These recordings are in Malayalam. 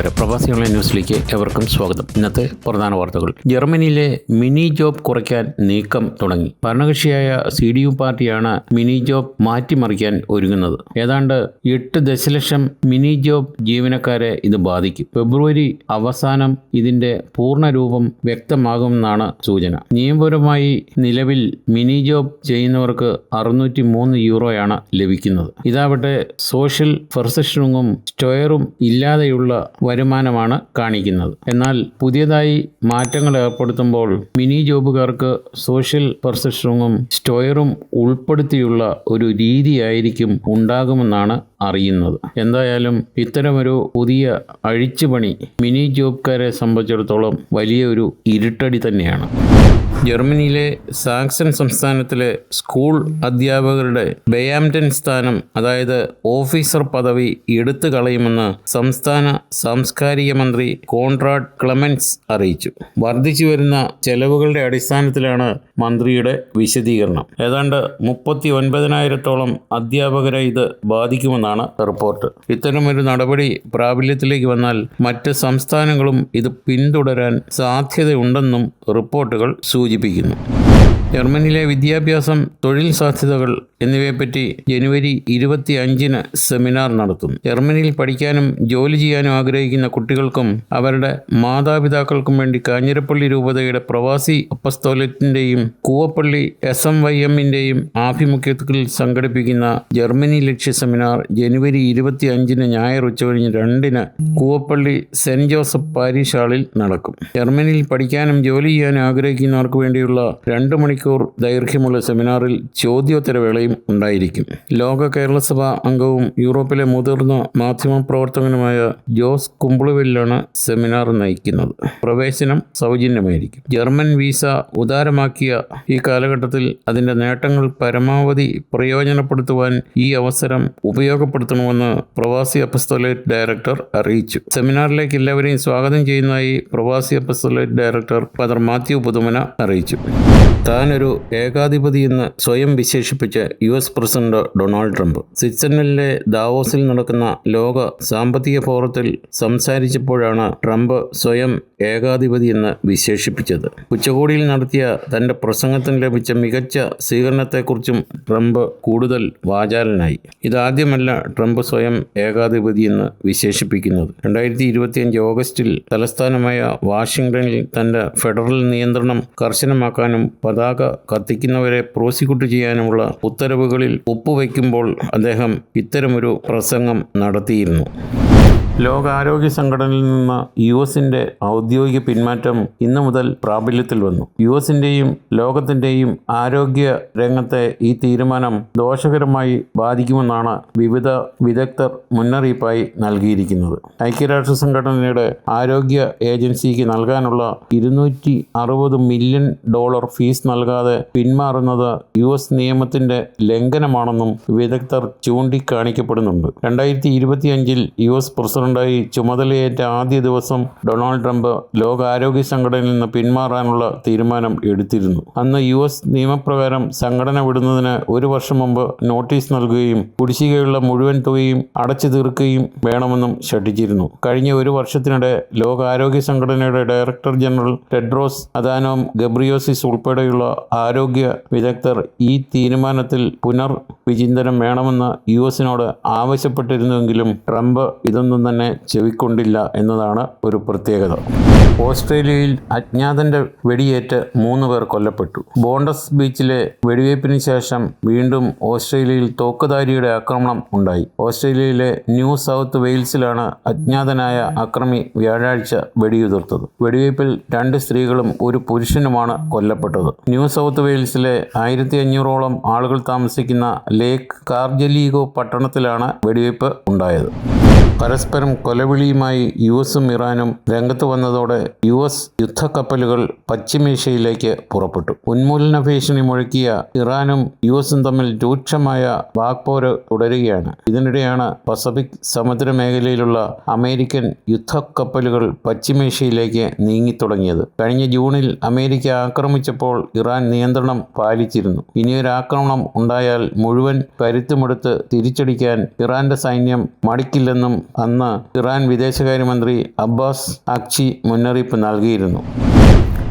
നമസ്കാരം. പ്രവാസി ഓൺലൈൻ ന്യൂസിലേക്ക് എവർക്കും സ്വാഗതം. ഇന്നത്തെ പ്രധാന വാർത്തകൾ. ജർമ്മനിയിലെ മിനി ജോബ് കുറയ്ക്കാൻ നീക്കം തുടങ്ങി. ഭരണകക്ഷിയായ സി ഡി യു പാർട്ടിയാണ് മിനി ജോബ് മാറ്റിമറിക്കാൻ ഒരുങ്ങുന്നത്. ഏതാണ്ട് എട്ട് ദശലക്ഷം മിനി ജോബ് ജീവനക്കാരെ ഇത് ബാധിക്കും. ഫെബ്രുവരി അവസാനം ഇതിന്റെ പൂർണ രൂപം വ്യക്തമാകുമെന്നാണ് സൂചന. നിയമപരമായി നിലവിൽ മിനി ജോബ് ചെയ്യുന്നവർക്ക് അറുന്നൂറ്റി മൂന്ന് യൂറോയാണ് ലഭിക്കുന്നത്. ഇതാവട്ടെ സോഷ്യൽ ഫെർസഷനുങ്ങും സ്റ്റോയറും ഇല്ലാതെയുള്ള വരുമാനമാണ് കാണിക്കുന്നത്. എന്നാൽ പുതിയതായി മാറ്റങ്ങൾ ഏർപ്പെടുത്തുമ്പോൾ മിനി ജോബുകാർക്ക് സോഷ്യൽ പെർസെപ്ഷനും സ്റ്റോയറും ഉൾപ്പെടുത്തിയുള്ള ഒരു രീതിയായിരിക്കും ഉണ്ടാകുമെന്നാണ് അറിയുന്നത്. എന്തായാലും ഇത്തരമൊരു പുതിയ അഴിച്ചുപണി മിനി ജോബ്ക്കാരെ സംബന്ധിച്ചിടത്തോളം വലിയൊരു ഇരുട്ടടി തന്നെയാണ്. ജർമ്മനിയിലെ സാക്സൺ സംസ്ഥാനത്തിലെ സ്കൂൾ അധ്യാപകരുടെ ബയാംറ്റൻ സ്ഥാനം അതായത് ഓഫീസർ പദവി എടുത്തു കളയുമെന്ന് സംസ്ഥാന സാംസ്കാരിക മന്ത്രി കോൺറാഡ് ക്ലമൻസ് അറിയിച്ചു. വർദ്ധിച്ചു വരുന്ന ചെലവുകളുടെ അടിസ്ഥാനത്തിലാണ് മന്ത്രിയുടെ വിശദീകരണം. ഏതാണ്ട് മുപ്പത്തി ഒൻപതിനായിരത്തോളം അധ്യാപകരെ ഇത് ബാധിക്കുമെന്നാണ് റിപ്പോർട്ട്. ഇത്തരമൊരു നടപടി പ്രാബല്യത്തിലേക്ക് വന്നാൽ മറ്റ് സംസ്ഥാനങ്ങളും ഇത് പിന്തുടരാൻ സാധ്യതയുണ്ടെന്നും റിപ്പോർട്ടുകൾ സൂചിപ്പിക്കുന്നു. ജർമ്മനിയിലെ വിദ്യാഭ്യാസം തൊഴിൽ സാധ്യതകൾ എന്നിവയെപ്പറ്റി ജനുവരി ഇരുപത്തി അഞ്ചിന് സെമിനാർ നടത്തും. ജർമ്മനിയിൽ പഠിക്കാനും ജോലി ചെയ്യാനും ആഗ്രഹിക്കുന്ന കുട്ടികൾക്കും അവരുടെ മാതാപിതാക്കൾക്കും വേണ്ടി കാഞ്ഞിരപ്പള്ളി രൂപതയുടെ പ്രവാസി അപ്പസ്തോലത്തിന്റെയും കൂവപ്പള്ളി എസ് എം വൈ എമ്മിന്റെയും ആഭിമുഖ്യത്തിൽ സംഘടിപ്പിക്കുന്ന ജർമ്മനി ലക്ഷ്യ സെമിനാർ ജനുവരി ഇരുപത്തി അഞ്ചിന് ഞായർ ഉച്ചകഴിഞ്ഞ് രണ്ടിന് കൂവപ്പള്ളി സെന്റ് ജോസഫ് പാരിഷ് ഹാളിൽ നടക്കും. ജർമ്മനിയിൽ പഠിക്കാനും ജോലി ചെയ്യാനും ആഗ്രഹിക്കുന്നവർക്ക് വേണ്ടിയുള്ള രണ്ട് മണിക്കൂർ ദൈർഘ്യമുള്ള സെമിനാറിൽ ചോദ്യോത്തരവേളയും ഉണ്ടായിരിക്കും. ലോക കേരള സഭ അംഗവും യൂറോപ്പിലെ മുതിർന്ന മാധ്യമപ്രവർത്തകനുമായ ജോസ് കുമ്പിളുവിലാണ് സെമിനാർ നയിക്കുന്നത്. പ്രവേശനം സൗജന്യമായിരിക്കും. ജർമ്മൻ വിസ ഉദാരമാക്കിയ ഈ കാലഘട്ടത്തിൽ അതിന്റെ നേട്ടങ്ങൾ പരമാവധി പ്രയോജനപ്പെടുത്തുവാൻ ഈ അവസരം ഉപയോഗപ്പെടുത്തണമെന്ന് പ്രവാസി അപ്പസ്തോലേറ്റ് ഡയറക്ടർ അറിയിച്ചു. സെമിനാറിലേക്ക് എല്ലാവരെയും സ്വാഗതം ചെയ്യുന്നതായി പ്രവാസി apostolate director father Mathew Puthumana അറിയിച്ചു. താനൊരു ഏകാധിപതി എന്ന് സ്വയം വിശേഷിപ്പിച്ച U S president Donald Trump. സ്വിറ്റ്സർലൻഡിലെ ദാവോസിൽ നടക്കുന്ന ലോക സാമ്പത്തിക ഫോറത്തിൽ സംസാരിച്ചപ്പോഴാണ് ട്രംപ് സ്വയം ഏകാധിപതി എന്ന് വിശേഷിപ്പിച്ചത്. ഉച്ചകോടിയിൽ നടത്തിയ തന്റെ പ്രസംഗത്തിന് ലഭിച്ച മികച്ച സ്വീകരണത്തെക്കുറിച്ചും ട്രംപ് കൂടുതൽ വാചാലനായി. ഇതാദ്യമല്ല ട്രംപ് സ്വയം ഏകാധിപതി എന്ന് വിശേഷിപ്പിക്കുന്നത്. രണ്ടായിരത്തി ഇരുപത്തിയഞ്ച് ഓഗസ്റ്റിൽ തലസ്ഥാനമായ വാഷിംഗ്ടണിൽ തന്റെ ഫെഡറൽ നിയന്ത്രണം കർശനമാക്കാനും പതാക കത്തിക്കുന്നവരെ പ്രോസിക്യൂട്ട് ചെയ്യാനുമുള്ള ഉത്തരവുകളിൽ ഒപ്പുവയ്ക്കുമ്പോൾ അദ്ദേഹം ഇത്തരമൊരു പ്രസംഗം നടത്തിയിരുന്നു. ലോകാരോഗ്യ സംഘടനയിൽ നിന്ന് യു എസിന്റെ ഔദ്യോഗിക പിന്മാറ്റം ഇന്നു മുതൽ പ്രാബല്യത്തിൽ വന്നു. യു എസിന്റെയും ലോകത്തിന്റെയും ആരോഗ്യ രംഗത്തെ ഈ തീരുമാനം ദോഷകരമായി ബാധിക്കുമെന്നാണ് വിവിധ വിദഗ്ധർ മുന്നറിയിപ്പായി നൽകിയിരിക്കുന്നത്. ഐക്യരാഷ്ട്ര സംഘടനയുടെ ആരോഗ്യ ഏജൻസിക്ക് നൽകാനുള്ള ഇരുന്നൂറ്റി അറുപത് മില്യൺ ഡോളർ ഫീസ് നൽകാതെ പിന്മാറുന്നത് യു എസ് നിയമത്തിന്റെ ലംഘനമാണെന്നും വിദഗ്ധർ ചൂണ്ടിക്കാണിക്കപ്പെടുന്നുണ്ട്. രണ്ടായിരത്തി ഇരുപത്തിയഞ്ചിൽ യു എസ് പ്രസിഡന്റായി ചുമതലയേറ്റ ആദ്യ ദിവസം ഡൊണാൾഡ് ട്രംപ് ലോകാരോഗ്യ സംഘടനയിൽ നിന്ന് പിന്മാറാനുള്ള തീരുമാനം എടുത്തിരുന്നു. അന്ന് യു എസ് നിയമപ്രകാരം സംഘടന വിടുന്നതിന് ഒരു വർഷം മുമ്പ് നോട്ടീസ് നൽകുകയും കുടിശ്ശികയുള്ള മുഴുവൻ തുകയും അടച്ചു തീർക്കുകയും വേണമെന്നും ഷഠിച്ചിരുന്നു കഴിഞ്ഞ ഒരു വർഷത്തിനിടെ ലോകാരോഗ്യ സംഘടനയുടെ director general Tedros Adhanom Ghebreyesus ഉൾപ്പെടെയുള്ള ആരോഗ്യ വിദഗ്ധർ ഈ തീരുമാനത്തിൽ പുനർ വിചിന്തനം വേണമെന്ന് യു എസിനോട് ആവശ്യപ്പെട്ടിരുന്നുവെങ്കിലും ട്രംപ് ഇതൊന്നും തന്നെ ചെവിക്കൊണ്ടില്ല എന്നതാണ് ഒരു പ്രത്യേകത. ഓസ്ട്രേലിയയിൽ അജ്ഞാതന്റെ വെടിയേറ്റ് മൂന്ന് പേർ കൊല്ലപ്പെട്ടു. ബോണ്ടസ് ബീച്ചിലെ വെടിവയ്പ്പിന് ശേഷം വീണ്ടും ഓസ്ട്രേലിയയിൽ തോക്കുധാരിയുടെ ആക്രമണം ഉണ്ടായി. ഓസ്ട്രേലിയയിലെ ന്യൂ സൗത്ത് വെയിൽസിലാണ് അജ്ഞാതനായ അക്രമി വ്യാഴാഴ്ച വെടിയുതിർത്തത്. വെടിവയ്പ്പിൽ രണ്ട് സ്ത്രീകളും ഒരു പുരുഷനുമാണ് കൊല്ലപ്പെട്ടത്. ന്യൂ സൗത്ത് വെയിൽസിലെ ആയിരത്തി അഞ്ഞൂറോളം ആളുകൾ താമസിക്കുന്ന ലേക്ക് കാർജലീഗോ പട്ടണത്തിലാണ് വെടിവയ്പ് ഉണ്ടായത്. പരസ്പരം കൊലവിളിയുമായി യു എസും ഇറാനും രംഗത്ത് വന്നതോടെ യു എസ് യുദ്ധക്കപ്പലുകൾ പശ്ചിമേഷ്യയിലേക്ക് പുറപ്പെട്ടു. ഉന്മൂലന ഭീഷണി മുഴക്കിയ ഇറാനും യു എസും തമ്മിൽ രൂക്ഷമായ വാക്പോര് തുടരുകയാണ്. ഇതിനിടെയാണ് പസഫിക് സമുദ്ര മേഖലയിലുള്ള അമേരിക്കൻ യുദ്ധക്കപ്പലുകൾ പശ്ചിമേഷ്യയിലേക്ക് നീങ്ങിത്തുടങ്ങിയത്. കഴിഞ്ഞ ജൂണിൽ അമേരിക്ക ആക്രമിച്ചപ്പോൾ ഇറാൻ നിയന്ത്രണം പാലിച്ചിരുന്നു. ഇനിയൊരാക്രമണം ഉണ്ടായാൽ മുഴുവൻ കരുത്തുമെടുത്ത് തിരിച്ചടിക്കാൻ ഇറാന്റെ സൈന്യം മടിക്കില്ലെന്നും അന്ന് ഇറാൻ വിദേശകാര്യമന്ത്രി അബ്ബാസ് അക്ചി മുന്നറിയിപ്പ് നൽകിയിരുന്നു.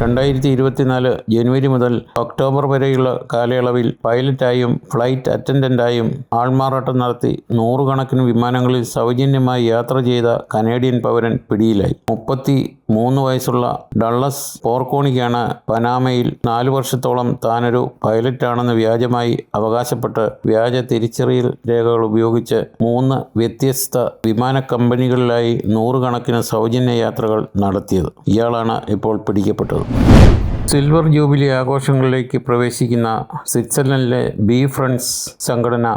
രണ്ടായിരത്തി ഇരുപത്തിനാല് ജനുവരി മുതൽ ഒക്ടോബർ വരെയുള്ള കാലയളവിൽ പൈലറ്റായും ഫ്ലൈറ്റ് അറ്റൻഡന്റായും ആൾമാറാട്ടം നടത്തി നൂറുകണക്കിന് വിമാനങ്ങളിൽ സൗജന്യമായി യാത്ര ചെയ്ത കനേഡിയൻ പൗരൻ പിടിയിലായി. മുപ്പത്തി മൂന്ന് വയസ്സുള്ള ഡള്ളസ് പോർക്കോണിക്കാണ് പനാമയിൽ നാല് വർഷത്തോളം താനൊരു പൈലറ്റാണെന്ന് വ്യാജമായി അവകാശപ്പെട്ട് വ്യാജ തിരിച്ചറിയൽ രേഖകൾ ഉപയോഗിച്ച് മൂന്ന് വ്യത്യസ്ത വിമാന കമ്പനികളിലായി നൂറുകണക്കിന് സൗജന്യ യാത്രകൾ നടത്തിയത്. ഇയാളാണ് ഇപ്പോൾ പിടിക്കപ്പെട്ടത്. സിൽവർ ജൂബിലി ആഘോഷങ്ങളിലേക്ക് പ്രവേശിക്കുന്ന സ്വിറ്റ്സർലൻഡിലെ ബി ഫ്രണ്ട്സ് സംഘടന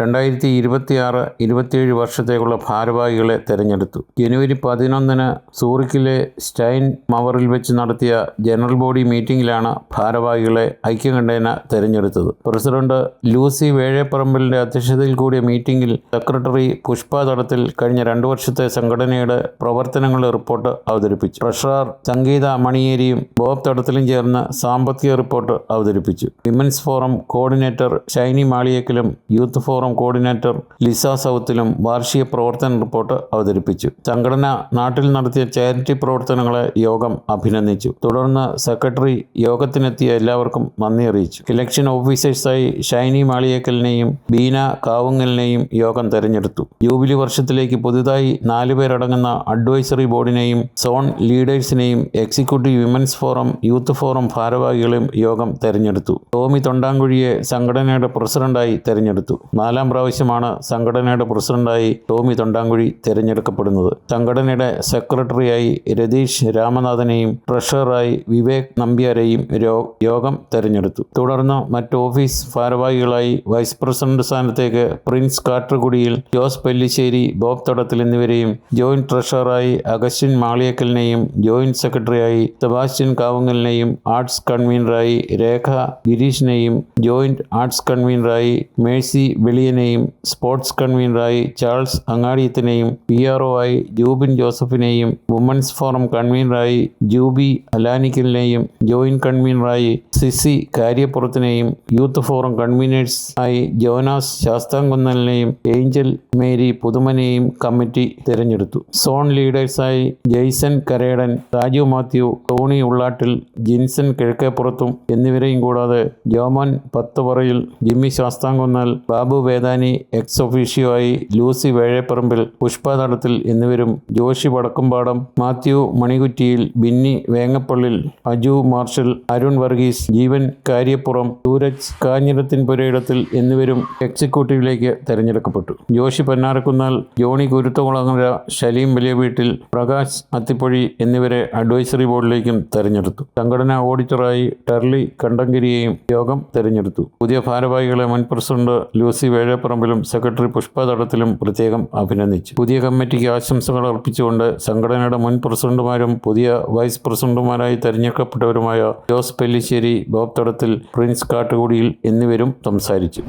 രണ്ടായിരത്തി ഇരുപത്തിയാറ് ഇരുപത്തിയേഴ് വർഷത്തേക്കുള്ള ഭാരവാഹികളെ തെരഞ്ഞെടുത്തു. ജനുവരി പതിനൊന്നിന് സൂറിക്കിലെ സ്റ്റൈൻ മവറിൽ വെച്ച് നടത്തിയ ജനറൽ ബോഡി മീറ്റിംഗിലാണ് ഭാരവാഹികളെ ഐക്യകണ്ഠേന തെരഞ്ഞെടുത്തത്. പ്രസിഡന്റ് ലൂസി വേഴേപ്പറമ്പലിന്റെ അധ്യക്ഷതയിൽ കൂടിയ മീറ്റിംഗിൽ സെക്രട്ടറി പുഷ്പ തടത്തിൽ കഴിഞ്ഞ രണ്ടു വർഷത്തെ സംഘടനയുടെ പ്രവർത്തനങ്ങളുടെ റിപ്പോർട്ട് അവതരിപ്പിച്ചു. ട്രഷറർ സംഗീത മണിയേരിയും ബോബ് തടത്തിലും ചേർന്ന് സാമ്പത്തിക റിപ്പോർട്ട് അവതരിപ്പിച്ചു. വിമൻസ് ഫോറം കോർഡിനേറ്റർ ഷൈനി മാളിയേക്കലും യൂത്ത് ഫോറം കോർഡിനേറ്റർ ലിസ സൗത്തിലും വാർഷിക പ്രവർത്തന റിപ്പോർട്ട് അവതരിപ്പിച്ചു. സംഘടന നാട്ടിൽ നടത്തിയ ചാരിറ്റി പ്രവർത്തനങ്ങളെ യോഗം അഭിനന്ദിച്ചു. തുടർന്ന് സെക്രട്ടറി യോഗത്തിനെത്തിയ എല്ലാവർക്കും നന്ദി അറിയിച്ചു. ഇലക്ഷൻ ഓഫീസേഴ്സായി ഷൈനി മാളിയേക്കലിനെയും ബീന കാവുങ്ങലിനെയും യോഗം തെരഞ്ഞെടുത്തു. ജൂബിലി വർഷത്തിലേക്ക് പുതുതായി നാലുപേരടങ്ങുന്ന അഡ്വൈസറി ബോർഡിനെയും zone ലീഡേഴ്സിനെയും executive women's forum youth forum ഭാരവാഹികളെയും യോഗം തെരഞ്ഞെടുത്തു. ടോമി തൊണ്ടാങ്കുഴിയെ സംഘടനയുടെ പ്രസിഡന്റായി തെരഞ്ഞെടുത്തു. നാലാം പ്രാവശ്യമാണ് സംഘടനയുടെ പ്രസിഡന്റായി ടോമി തൊണ്ടാങ്കുഴി തിരഞ്ഞെടുക്കപ്പെടുന്നത്. സംഘടനയുടെ സെക്രട്ടറിയായി രതീഷ് രാമനാഥനെയും ട്രഷററായി വിവേക് നമ്പ്യാരെയും യോഗം തെരഞ്ഞെടുത്തു. തുടർന്ന് മറ്റ് ഓഫീസ് ഭാരവാഹികളായി വൈസ് പ്രസിഡന്റ് സ്ഥാനത്തേക്ക് പ്രിൻസ് കാട്ടുകുടിയിൽ ജോസ് പെല്ലിശ്ശേരി ബോബ് തടത്തിൽ എന്നിവരെയും ജോയിന്റ് ട്രഷററായി അഗസ്റ്റിൻ മാളിയക്കലിനെയും ജോയിന്റ് സെക്രട്ടറിയായി സെബാസ്റ്റ്യൻ കാവുങ്ങലിനെയും ആർട്സ് കൺവീനറായി രേഖ ഗിരീഷിനെയും ജോയിന്റ് ആർട്സ് കൺവീനറായി മേഴ്സി വെളിയനെയും സ്പോർട്സ് കൺവീനറായി ചാൾസ് അങ്ങാടിയത്തിനെയും പി ആർ ഒ ആയി ജൂബിൻ ജോസഫിനെയും വുമൻസ് ഫോറം കൺവീനറായി ജൂബി അലാനിക്കലിനെയും ജോയിന്റ് കൺവീനറായി സിസി കാര്യപ്പുറത്തിനെയും യൂത്ത് ഫോറം കൺവീനേഴ്സ് ആയി ജോനാസ് ശാസ്താംകുന്നലിനെയും ഏഞ്ചൽ മേരി പുതുമനെയും കമ്മിറ്റി തിരഞ്ഞെടുത്തു. സോൺ ലീഡേഴ്സായി ജെയ്സൺ കരേടൻ രാജു മാത്യു ടോണി ഉള്ളാട്ടിൽ ജിൻസൺ കിഴക്കേപ്പുറത്തും എന്നിവരെയും കൂടാതെ ജോമൻ പത്തുപറയിൽ ജിമ്മി ശാസ്താംകുന്നൽ ബാബു വേദാനി എക്സ് ഒഫീഷ്യോ ആയി ലൂസി വേഴേപ്പറമ്പിൽ പുഷ്പ നടത്തിൽ എന്നിവരും ജോഷി വടക്കുംപാടം മാത്യു മണികുറ്റിയിൽ ബിന്നി വേങ്ങപ്പള്ളിൽ അജു മാർഷൽ അരുൺ വർഗീസ് ജീവൻ കാര്യപ്പുറം സൂരജ് കാഞ്ഞിരത്തിൻ പുരയിടത്തിൽ എന്നിവരും എക്സിക്യൂട്ടീവിലേക്ക് തെരഞ്ഞെടുക്കപ്പെട്ടു. ജോഷി പന്നാരക്കുന്നാൽ ജോണി കുരുത്തകുളങ്ങര ശലീം വലിയ വീട്ടിൽ പ്രകാശ് അത്തിപ്പൊഴി എന്നിവരെ അഡ്വൈസറി ബോർഡിലേക്കും തെരഞ്ഞെടുത്തു. സംഘടനാ ഓഡിറ്ററായി ടെർലി കണ്ടങ്കരിയെയും യോഗം തെരഞ്ഞെടുത്തു. പുതിയ ഭാരവാഹികളെ മുൻ പ്രസിഡന്റ് ലൂസി വേഴപ്പറമ്പിലും സെക്രട്ടറി പുഷ്പ തടത്തിലും പ്രത്യേകം അഭിനന്ദിച്ചു. പുതിയ കമ്മിറ്റിക്ക് ആശംസകൾ അർപ്പിച്ചുകൊണ്ട് സംഘടനയുടെ മുൻ പ്രസിഡന്റുമാരും പുതിയ വൈസ് പ്രസിഡന്റുമാരായി തെരഞ്ഞെടുക്കപ്പെട്ടവരുമായ ജോസ് പെല്ലിശ്ശേരി ബോബ് തടത്തിൽ പ്രിൻസ് കാട്ടുകുടിയിൽ എന്നിവരും സംസാരിച്ചു.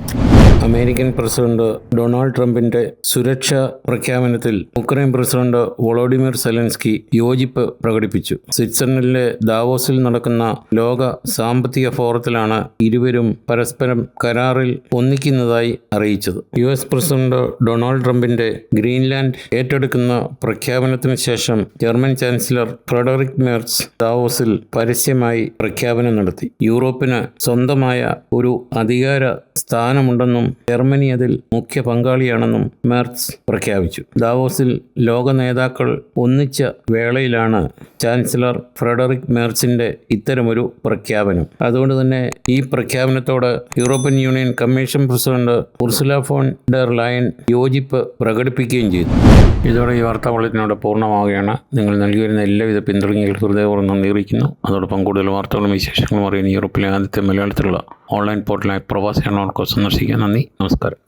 അമേരിക്കൻ പ്രസിഡന്റ് ഡൊണാൾഡ് ട്രംപിന്റെ സുരക്ഷാ പ്രഖ്യാപനത്തിൽ ഉക്രൈൻ പ്രസിഡന്റ് വോളോഡിമിർ സെലൻസ്കി യോജിപ്പ് പ്രകടിപ്പിച്ചു. സ്വിറ്റ്സർലൻഡിലെ ദാവോസിൽ നടക്കുന്ന ലോക സാമ്പത്തിക ഫോറത്തിലാണ് ഇരുവരും പരസ്പരം കരാറിൽ ഒന്നിക്കുന്നതായി അറിയിച്ചത്. യു എസ് പ്രസിഡന്റ് ഡൊണാൾഡ് ട്രംപിന്റെ ഗ്രീൻലാൻഡ് ഏറ്റെടുക്കുന്ന പ്രഖ്യാപനത്തിന് ശേഷം ജർമ്മൻ ചാൻസലർ ഫ്രെഡറിക് മേർസ് ദാവോസിൽ പരസ്യമായി പ്രഖ്യാപനം നടത്തി. യൂറോപ്പിന് സ്വന്തമായ ഒരു അധികാര സ്ഥാനമുണ്ടെന്നും ജർമ്മനി അതിൽ മുഖ്യ പങ്കാളിയാണെന്നും മെർസ് പ്രഖ്യാപിച്ചു. ദാവോസിൽ ലോക നേതാക്കൾ ഒന്നിച്ച വേളയിലാണ് ചാൻസലർ ഫ്രെഡറിക് മെർസിന്റെ ഇത്തരമൊരു പ്രഖ്യാപനം. അതുകൊണ്ട് തന്നെ ഈ പ്രഖ്യാപനത്തോട് European Union Commission president Ursula von der Leyen യോജിപ്പ് പ്രകടിപ്പിക്കുകയും ചെയ്തു. ഇതോടെ ഈ വാർത്താ ബുള്ളറ്റിനോട് പൂർണമാവുകയാണ്. നിങ്ങൾ നൽകി വരുന്ന എല്ലാവിധ പിന്തുണയ്ക്കും ഹൃദയപൂർവം നന്ദി അറിയിക്കുന്നു. അതോടൊപ്പം കൂടുതൽ വാർത്തകളും വിശേഷങ്ങളും അറിയാൻ യൂറോപ്പിലെ ആദ്യത്തെ മലയാളത്തിലുള്ള ഓൺലൈൻ പോർട്ടലായ പ്രവാസി സന്ദർശിക്കാൻ നന്ദി. നമസ്കാരം